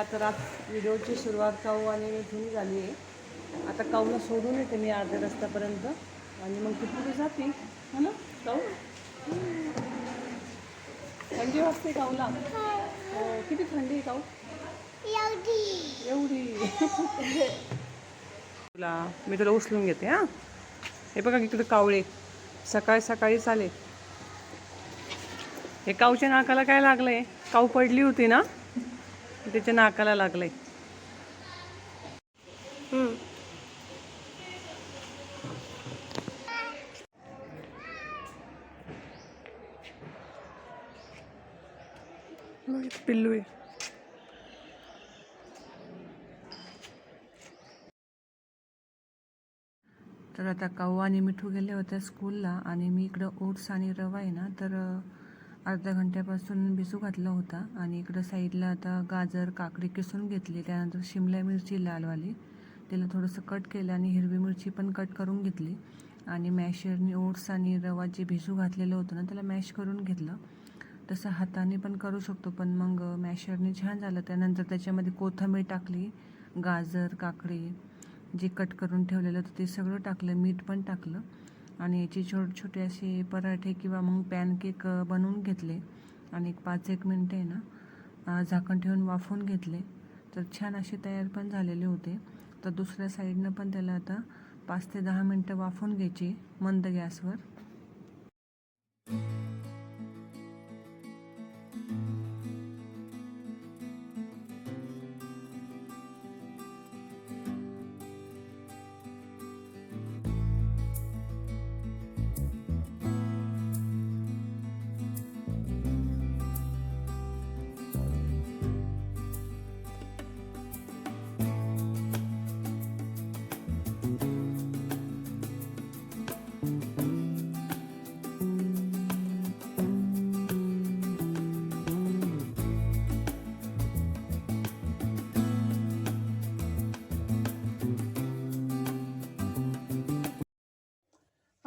बघा तर आज व्हिडिओची सुरुवात काऊ आणि मिठून झाली आहे. आता काऊला सोडून येते मी अर्ध्या रस्त्यापर्यंत. आणि मग ती पुढे जाते है ना? काऊ थंडी वाजते काऊला? हो किती थंडी आहे काऊ? एवढी. तुला मी तुला उचलून घेते हां? हे बघा इकडे कावळे. सकाळी सकाळीच आले हे काऊच्या नाकाला काय लागलंय? काऊ पडली होती ना? त्याच्या नाकाला लागलंय. पिल्लू आहे. तर आता काऊ आणि मिठू गेले होते स्कूलला आणि मी इकडं ओट्स आणि रवा आहे ना तर अर्ध्या घंट्यापासून भिजू घातला होता आणि इकडं साईडला आता गाजर काकडी किसून घेतली. त्यानंतर शिमला मिरची लालवाली. त्याला थोडंसं कट केलं आणि हिरवी मिरची पण कट करून घेतली. आणि मॅशरनी ओट्स आणि रवा जे भिजू घातलेलं होतं ना त्याला मॅश करून घेतलं. तसं हाताने पण करू शकतो पण मग मॅशरने छान झालं. त्यानंतर त्याच्यामध्ये कोथिंबीर टाकली गाजर काकडी जे कट करून ठेवलेलं होतं ते सगळं टाकलं मीठ पण टाकलं. आणि याचे छोटे छोटे असे पराठे किंवा मग पॅनकेक बनवून घेतले. आणि एक पाच एक मिनटं आहे ना झाकण ठेवून वाफवून घेतले. तर छान असे तयार पण झालेले होते. तर दुसऱ्या साईडनं पण त्याला आता पाच ते दहा मिनटं वाफवून घ्यायची मंद गॅसवर.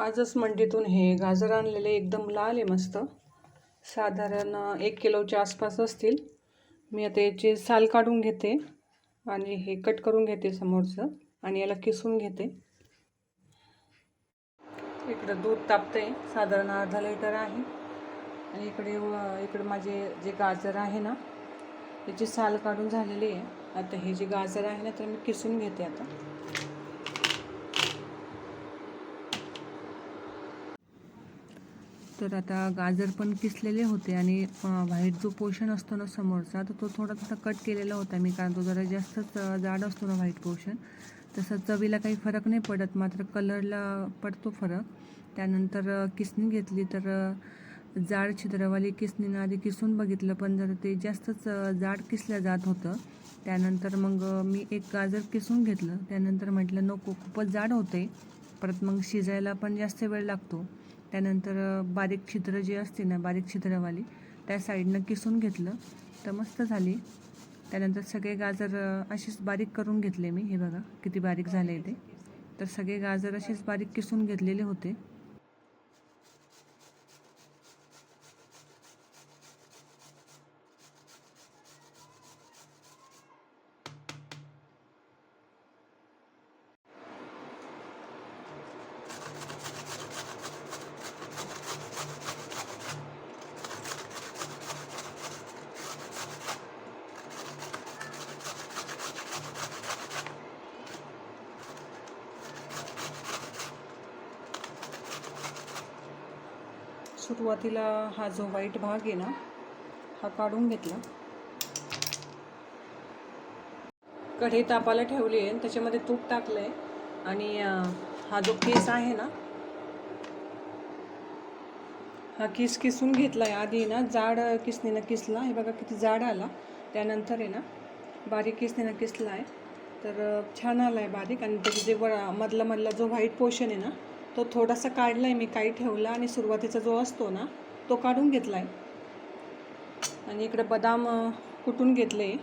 आजच मंडीतून हे गाजर आणलेले एकदम लाल आहे मस्त. साधारण एक किलोच्या आसपास असतील. मी आता याची साल काढून घेते आणि हे कट करून घेते समोरचं आणि याला किसून घेते. इकडं दूध तापतंय. साधारण अर्धा लिटर आहे. आणि इकडे व- इकडे माझे जे गाजर आहे ना त्याची साल काढून झालेली आहे. आता हे जे गाजर आहे ना तर मी किसून घेते आता. तर आता गाजर पण किसलेले होते आणि व्हाईट जो पोर्शन असतो ना समोरचा तर तो थोडा थोडा कट केलेला होता मी कारण तो जरा जास्तच जाड असतो ना व्हाईट पोर्शन तसं चवीला काही फरक नाही पडत मात्र कलरला पडतो फरक. त्यानंतर किसणी घेतली तर जाड छिद्रवाली किसणीनं आधी किसून बघितलं पण जर ते जास्तच जाड किसलं जात होतं त्यानंतर मग मी एक गाजर किसून घेतलं. त्यानंतर म्हटलं नको खूपच जाड होते परत मग शिजायला पण जास्त वेळ लागतो. त्यानंतर बारीक छिद्र जे असते ना बारीक छिद्रवाली त्या साईडनं किसून घेतलं. तर मस्त झाली. त्यानंतर सगळे गाजर असेच बारीक करून घेतले मी. हे बघा किती बारीक झाले ते. तर सगळे गाजर असेच बारीक किसून घेतलेले होते. सुरुवातीला हा जो व्हाईट भाग आहे ना हा काढून घेतला. कढई तापाला ठेवली आहे त्याच्यामध्ये तूप टाकलं आहे आणि हा जो केस आहे ना हा किस किसून घेतला आहे आधी ना जाड किसणीनं किसला. हे बघा किती जाड आला. त्यानंतर आहे ना बारीक किसणीनं किसला आहे तर छान आला आहे बारीक. आणि त्याचे जे वर मधला मधला जो व्हाईट पोर्शन आहे ना तो थोडासा काढला आहे मी काही ठेवला आणि सुरुवातीचा जो असतो ना तो काढून घेतला आहे आणि इकडे बदाम कुठून कुटून घेतले.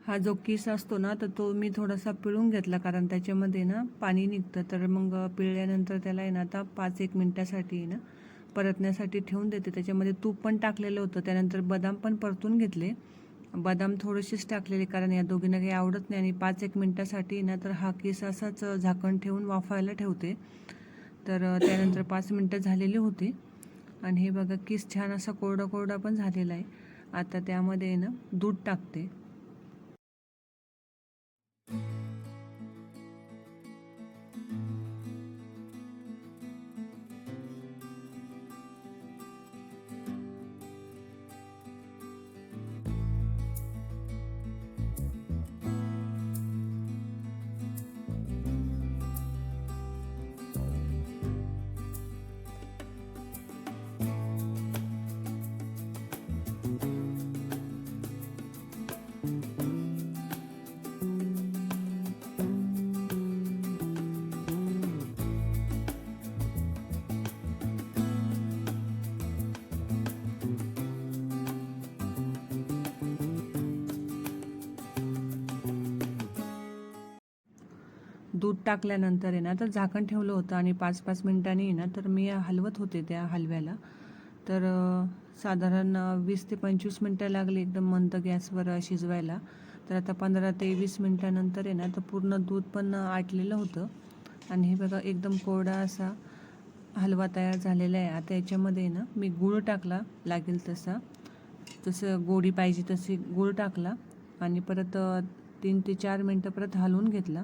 हा जो किस असतो ना तर तो मी थोडासा पिळून घेतला कारण त्याच्यामध्ये ना पाणी निघतं. तर मग पिळल्यानंतर त्याला आहे ना आता पाच एक मिनटासाठी ना परतण्यासाठी ठेवून देते. त्याच्यामध्ये तूप पण टाकलेलं होतं. त्यानंतर बदाम पण परतून घेतले. बदाम थोडेसेच टाकलेले कारण या दोघींना काही आवडत नाही आणि पाच एक मिनटासाठी ना तर हा किस असाच झाकण ठेवून वाफायला ठेवते. तर त्यानंतर पाच मिनटं झालेली होती. आणि हे बघा किस छान असा कोरडा कोरडा पण झालेला आहे. आता त्यामध्ये ना दूध टाकते. दूध टाकल्यानंतर आहे ना तर झाकण ठेवलं होतं आणि पाच पाच मिनिटांनी आहे ना तर मी हलवत होते त्या हलव्याला. तर साधारण वीस ते पंचवीस मिनटं लागली एकदम मंद गॅसवर शिजवायला. तर आता पंधरा ते वीस मिनटानंतर आहे ना तर पूर्ण दूध पण आटलेलं होतं. आणि हे बघा एकदम कोरडा असा हलवा तयार झालेला आहे. आता याच्यामध्ये आहे ना मी गूळ टाकला लागेल तसा. जसं गोडी पाहिजे तशी गूळ टाकला आणि परत तीन ते चार मिनटं परत हलवून घेतला.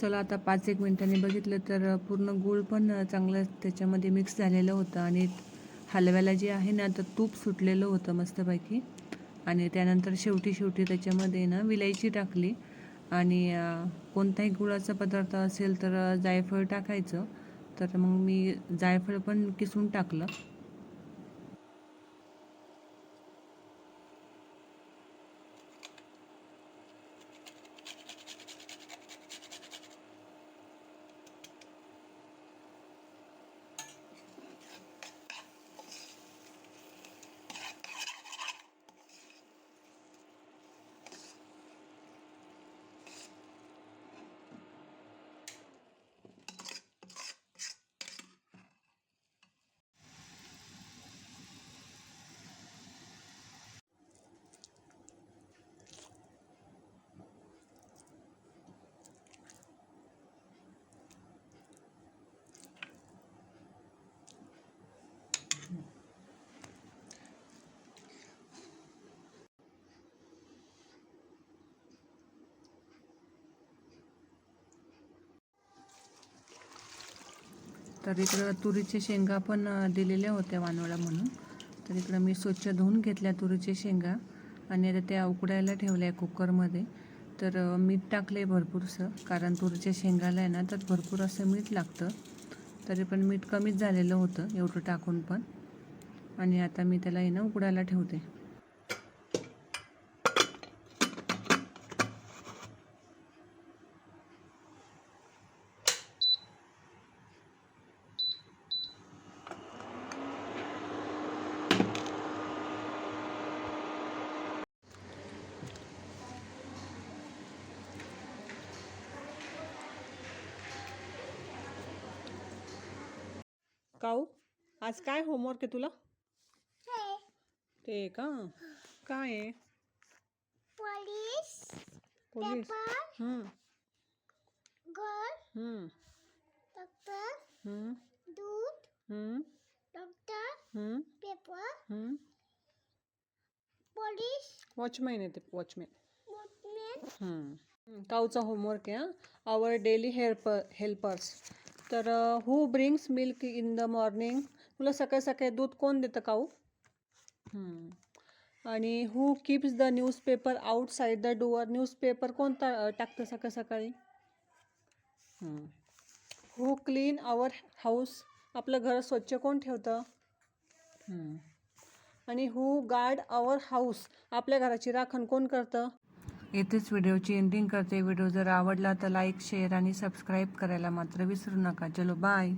चला आता पाच एक मिनटांनी बघितलं तर पूर्ण गूळ पण चांगलं त्याच्यामध्ये मिक्स झालेलं होतं आणि हलव्याला जे आहे ना तर तूप सुटलेलं होतं मस्तपैकी. आणि त्यानंतर शेवटी शेवटी त्याच्यामध्ये ना विलायची टाकली. आणि कोणताही गुळाचा पदार्थ असेल तर जायफळ टाकायचं. तर मग मी जायफळ पण किसून टाकलं. तर इकडं तुरीचे शेंगा पण दिलेल्या होत्या वानवळा म्हणून. तर इकडं मी स्वच्छ धुवून घेतल्या तुरीचे शेंगा आणि आता त्या उकडायला ठेवल्या कुकरमध्ये. तर मीठ टाकलं आहे भरपूरसं कारण तुरीच्या शेंगाला आहे ना तर भरपूर असं मीठ लागतं. तरी पण मीठ कमीच झालेलं होतं एवढं टाकून पण. आणि आता मी त्याला आहे ना उकडायला ठेवते. काऊ आज काय होमवर्क आहे तुला? ते का? काय आहे? पोलीस पोलीस हम्म, घर हम्म, डॉक्टर हम्म, दूध हम्म, डॉक्टर हम्म, पेपर हम्म. पोलीस वॉचमॅन आहे ते वॉचमॅन हम्म. काऊचा होमवर्क आहे आवर डेली हेल्प हेल्पर्स तर who brings milk in the morning तुला सकाळी सकाळी दूध कोण देतं काऊ? आणि who keeps the newspaper outside the door newspaper कोणता टाकतं सकाळ सकाळी? हू क्लीन आवर हाऊस आपलं घर स्वच्छ कोण ठेवतं? आणि हू गार्ड आवर हाऊस आपल्या घराची राखण कोण करतं? येथेच व्हिडिओची एंडिंग करते. व्हिडिओ जर आवडला तर लाईक शेअर आणि सबस्क्राईब करायला मात्र विसरू नका. चलो बाय